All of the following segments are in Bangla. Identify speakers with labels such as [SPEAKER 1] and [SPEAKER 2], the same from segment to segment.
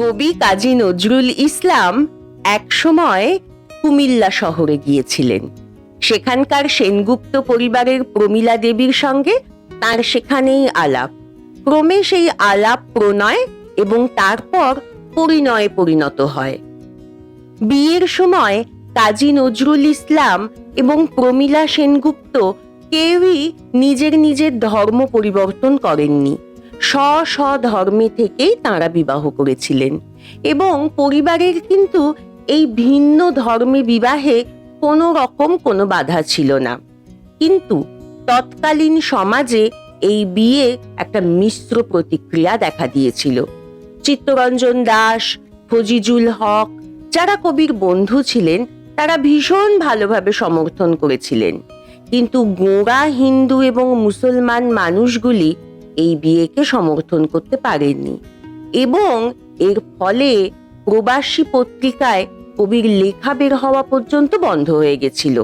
[SPEAKER 1] কবি কাজী নজরুল ইসলাম একসময় কুমিল্লা শহরে গিয়েছিলেন। সেখানকার সেনগুপ্ত পরিবারের প্রমীলা দেবীর সঙ্গে তার সেখানেই আলাপ। ক্রমে সেই আলাপ প্রণয় এবং তারপর পরিণয়ে পরিণত হয়। বিয়ের সময় কাজী নজরুল ইসলাম এবং প্রমীলা সেনগুপ্ত কেউই নিজের নিজের ধর্ম পরিবর্তন করেননি। স্ব থেকেই তাঁরা বিবাহ করেছিলেন। এবং পরিবারের কিন্তু এই ভিন্ন ধর্মে বিবাহে কোনো রকম কোনো বাধা ছিল না। কিন্তু তৎকালীন সমাজে এই বিয়ে একটা মিশ্র প্রতিক্রিয়া দেখা দিয়েছিল। চিত্তরঞ্জন দাস, ফজিজুল হক যারা কবির বন্ধু ছিলেন, তারা ভীষণ ভালোভাবে সমর্থন করেছিলেন। কিন্তু গোঁড়া হিন্দু এবং মুসলমান মানুষগুলি এই বিয়েকে সমর্থন করতে পারেননি এবং এর ফলে প্রবাসী পত্রিকায় কবির লেখা বের হওয়া পর্যন্ত বন্ধ হয়ে গেছিল।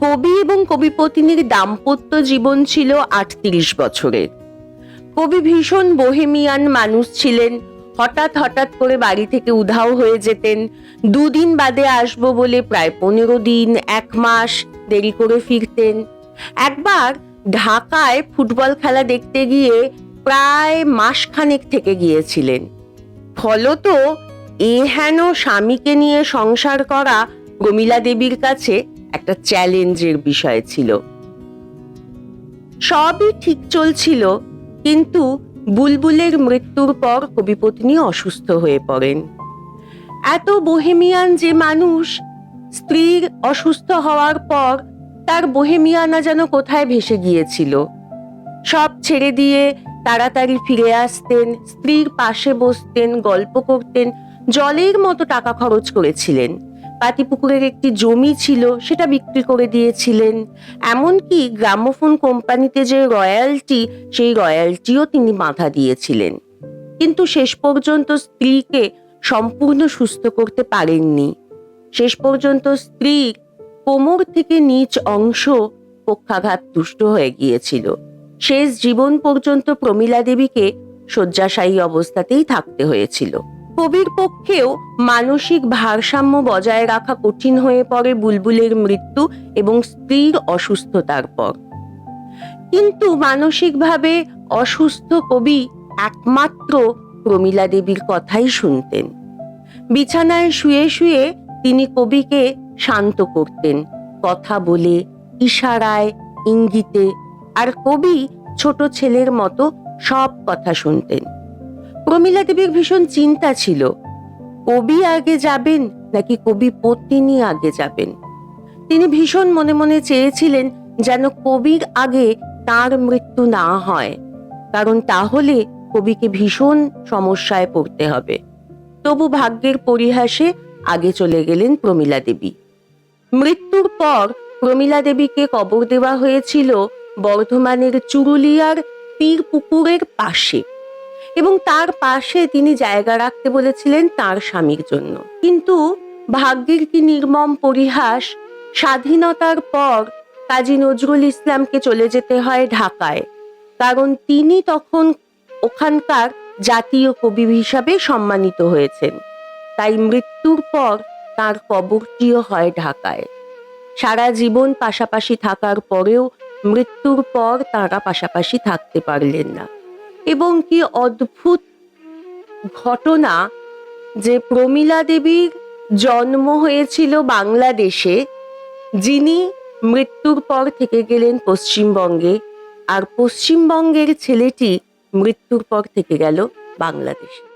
[SPEAKER 1] কবি এবং কবিপত্নীর দাম্পত্য জীবন ছিল আটত্রিশ বছরের। কবি ভীষণ বোহেমিয়ান মানুষ ছিলেন, হঠাৎ হঠাৎ করে বাড়ি থেকে উধাও হয়ে যেতেন, দুদিন বাদে আসব বলে প্রায় পনেরো দিন, এক মাস দেরি করে ফিরতেন। একবার ঢাকায় ফুটবল খেলা দেখতে গিয়ে প্রায় মাসখানেক থেকে গিয়েছিলেন। ফলত এ হেন স্বামীকে নিয়ে সংসার করা প্রমীলা দেবীর কাছে একটা চ্যালেঞ্জের বিষয় ছিল। সবই ঠিক চলছিল, কিন্তু বুলবুলের মৃত্যুর পর কবিপত্নী অসুস্থ হয়ে পড়েন। এত বোহেমিয়ান যে মানুষ স্ত্রীর অসুস্থ হওয়ার পর তার বোহেমিয়ানা যেন কোথায় ভেসে গিয়েছিল। সব ছেড়ে দিয়ে তাড়াতাড়ি ফিরে আসতেন, স্ত্রীর পাশে বসতেন, গল্প করতেন, জলের মতো টাকা খরচ করেছিলেন। পাতিপুকুরের একটি জমি ছিল, সেটা বিক্রি করে দিয়েছিলেন। এমনকি গ্রামোফোন কোম্পানিতে যে রয়্যালটি, সেই রয়্যালটিও তিনি বাধা দিয়েছিলেন। কিন্তু শেষ পর্যন্ত স্ত্রীকে সম্পূর্ণ সুস্থ করতে পারেননি। শেষ পর্যন্ত স্ত্রীর কোমর থেকে নিচ অংশ পক্ষাঘাত তুষ্ট হয়ে গিয়েছিল। শেষ জীবন পর্যন্ত প্রমীলা দেবীকে শয্যাশায়ী অবস্থাতেই থাকতে হয়েছিল। কবির পক্ষেও মানসিক ভারসাম্য বজায় রাখা কঠিন হয়ে পড়ে বুলবুলের মৃত্যু এবং স্ত্রীর অসুস্থতার পর। কিন্তু মানসিকভাবে অসুস্থ কবি একমাত্র প্রমীলা দেবীর কথাই শুনতেন। বিছানায় শুয়ে শুয়ে তিনি কবিকে শান্ত করতেন। কথা বলে, ইশারায়, ইঙ্গিতে আর কবি ছোট ছেলের মতো সব কথা শুনতেন। প্রমীলা দেবীর ভীষণ চিন্তা ছিল, কবি আগে যাবেন নাকি কবি পত্নী আগে যাবেন? তিনি ভীষণ মনে মনে চেয়েছিলেন যেন কবির আগে তার মৃত্যু না হয়, কারণ তাহলে কবিকে ভীষণ সমস্যায় পড়তে হবে। তবু ভাগ্যের পরিহাসে আগে চলে গেলেন প্রমীলা দেবী। মৃত্যুর পর প্রমীলা দেবীকে কবর দেওয়া হয়েছিল বর্ধমানের চুরুলিয়ার পীর পুকুরের পাশে। এবং তার পাশে তিনি জায়গা রাখতে বলেছিলেন তার স্বামীর জন্য। কিন্তু ভাগ্যের কি নির্মম পরিহাস, স্বাধীনতার পর কাজী নজরুল ইসলামকে চলে যেতে হয় ঢাকায়। কারণ তিনি তখন ওখানকার জাতীয় কবি হিসাবে সম্মানিত হয়েছেন। তাই মৃত্যুর পর তার কবরটিও হয় ঢাকায়। সারা জীবন পাশাপাশি থাকার পরেও মৃত্যুর পর তারা পাশাপাশি থাকতে পারলেন না। এবং কি অদ্ভুত ঘটনা যে প্রমীলা দেবীর জন্ম হয়েছিল বাংলাদেশে, যিনি মৃত্যুর পর থেকে গেলেন পশ্চিমবঙ্গে, আর পশ্চিমবঙ্গের ছেলেটি মৃত্যুর পর থেকে গেল বাংলাদেশে।